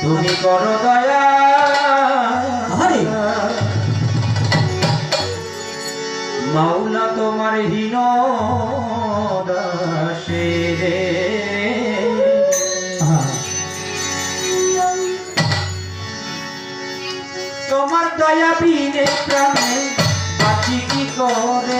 তুমি করো দয়া। মাওলা তোমার হীন দাসে রে। তোমার দয়া বিনে প্রাণে বাঁচি কি করে?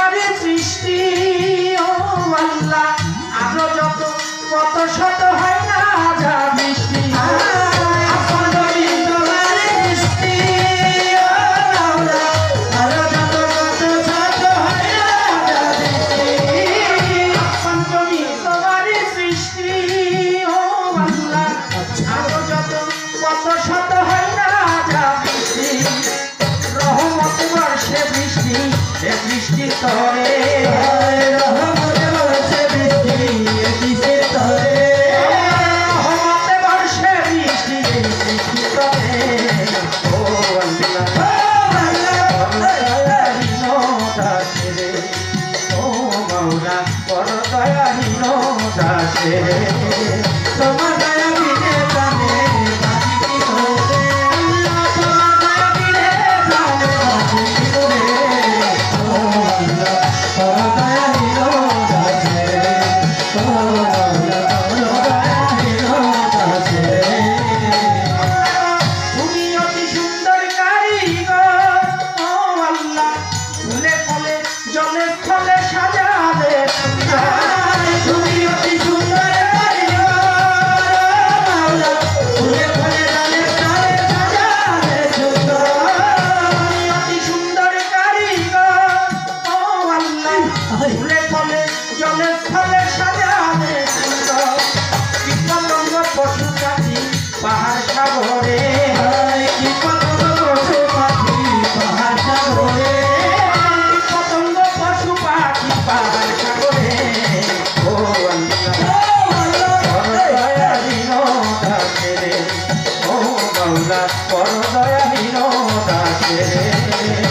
আল্লাহ বাড়িল দাসে তোমার দয়া বিনে প্রাণে জলে ফলে সাজাবে ভুলে তলে জলে স্থলে সাজাবে কীটপতঙ্গ পশু পাখি পাহাড় সাগরে। কীটপতঙ্গ পশু পাখি পাহাড় সাগরে। কীটপতঙ্গ পশু পাখি পাহাড় সাগরে। ও করদয়া বিনোদ আছে